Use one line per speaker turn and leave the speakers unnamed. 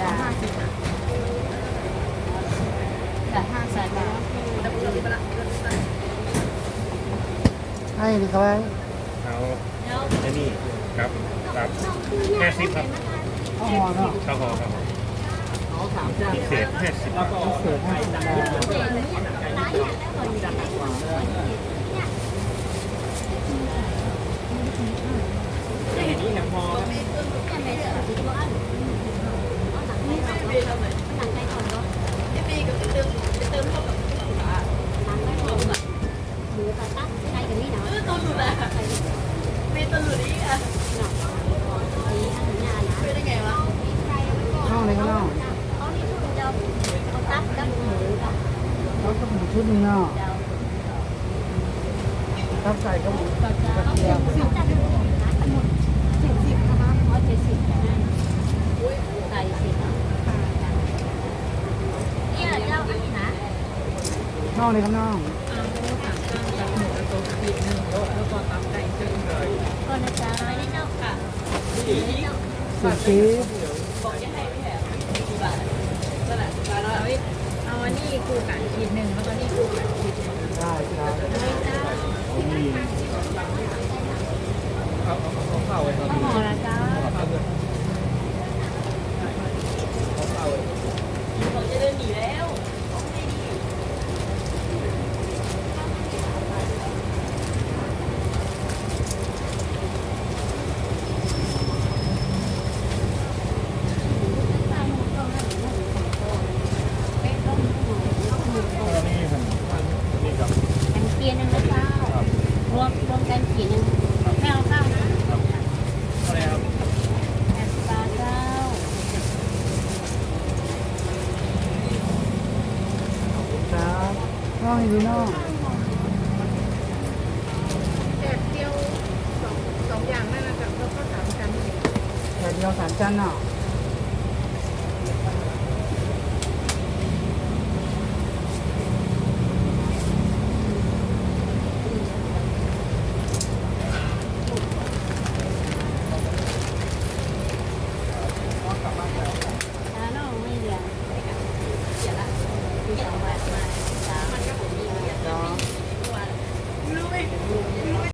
จ้าจ้าห้าแสนบาท
ให้ดีเขาไว้
เอาไอ้นี่ครับครับห้าสิบครับ
ข้าวหอเนาะ
ข้าวหอครับพิเศษห้าสิบบาท
พิเศษให้ ธรรมดาน้องเลยก็น้องเขาก็หมูชุดนี้เนาะทับใส่ก็หมูกระเทียม
ไก่สิบเนี่ยเจ้าอันนี้นะ
น้องเลยก็น้อง
ก็นะจ๊ะไม่ได้เจ้าค่ะ
สีสี
เอาอันนี้คู่กันขีดหนึ่งแล้วก็นี่คู่กันขีดหนึ่ง
ได้ครับ
ห่อละจ้า
อัน น้องอยู่นอ
กแบบเดียวสองสองอย่างนั่น
นะครับ
แล้วก็สา
มชั้น
แบบเดียวสามชั้นเนาะน้องไม่เรี
ยนเสียละอยู่สองวันมา Thank
you.